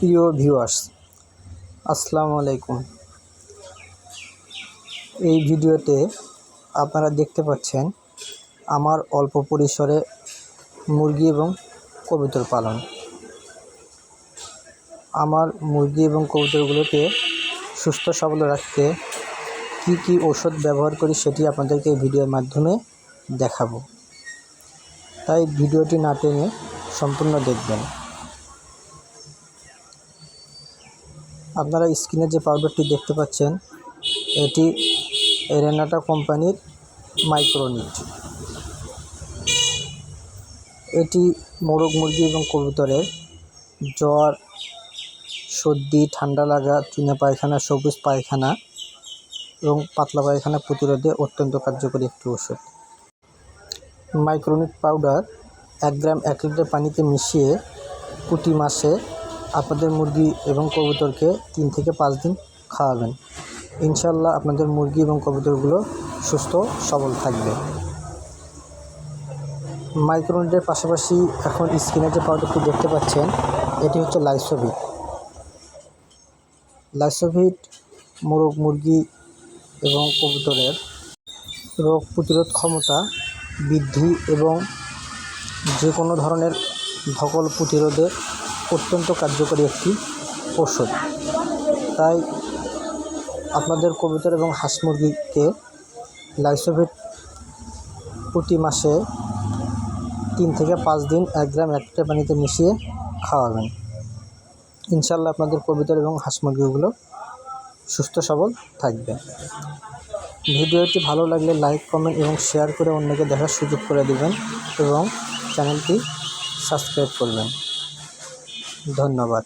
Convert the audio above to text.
প্রিয় ভিউয়ার্স আসসালামু আলাইকুম। এই ভিডিওতে আপনারা দেখতে পাচ্ছেন আমার অল্প পরিসরে মুরগি এবং কবুতর পালন। আমার মুরগি এবং কবুতরগুলোকে সুস্থ, সবল রাখতে কী কী ওষুধ ব্যবহার করি সেটি আপনাদেরকে ভিডিওর মাধ্যমে দেখাবো। তাই ভিডিওটি না টেনে সম্পূর্ণ দেখবেন। আপনারা স্ক্রিনে যে পাউডারটি দেখতে পাচ্ছেন, এটি রেনাটা কোম্পানির মাইক্রোনিট। এটি মোরগ মুরগি এবং কবুতরের জ্বর, সর্দি, ঠান্ডা লাগা চুনে পায়খানা, সবুজ পায়খানা এবং পাতলা পায়খানা প্রতিরোধে অত্যন্ত কার্যকরী একটি ওষুধ। মাইক্রোনিট পাউডার এক গ্রাম এক লিটার পানিতে মিশিয়ে প্রতি মাসে আপনাদের মুরগি এবং কবুতরকে তিন থেকে পাঁচ দিন খাওয়াবেন। ইনশাল্লাহ আপনাদের মুরগি এবং কবুতরগুলো সুস্থ, সবল থাকবে। মাইক্রোনিটের পাশাপাশি এখন স্কিনে যে পাউডারটি দেখতে পাচ্ছেন, এটি হচ্ছে লাইসোভিট। লাইসোভিট মোরগ মুরগি এবং কবুতরের রোগ প্রতিরোধ ক্ষমতা বৃদ্ধি এবং যে কোনো ধরনের ধকল প্রতিরোধে অত্যন্ত কার্যকরী একটি ওষুধ তাই আপনাদের কবুতর এবং হাঁস মুরগিকে লাইসোভিট প্রতি মাসে তিন থেকে পাঁচ দিন এক গ্রাম একটা পানিতে মিশিয়ে খাওয়াবেন। ইনশাল্লাহ আপনাদের কবুতর এবং হাঁস মুরগিগুলো সুস্থ সবল থাকবে। ভিডিওটি ভালো লাগলে লাইক, কমেন্ট এবং শেয়ার করে অন্যকে দেখার সুযোগ করে দেবেন এবং চ্যানেলটি সাবস্ক্রাইব করবেন। ধন্যবাদ।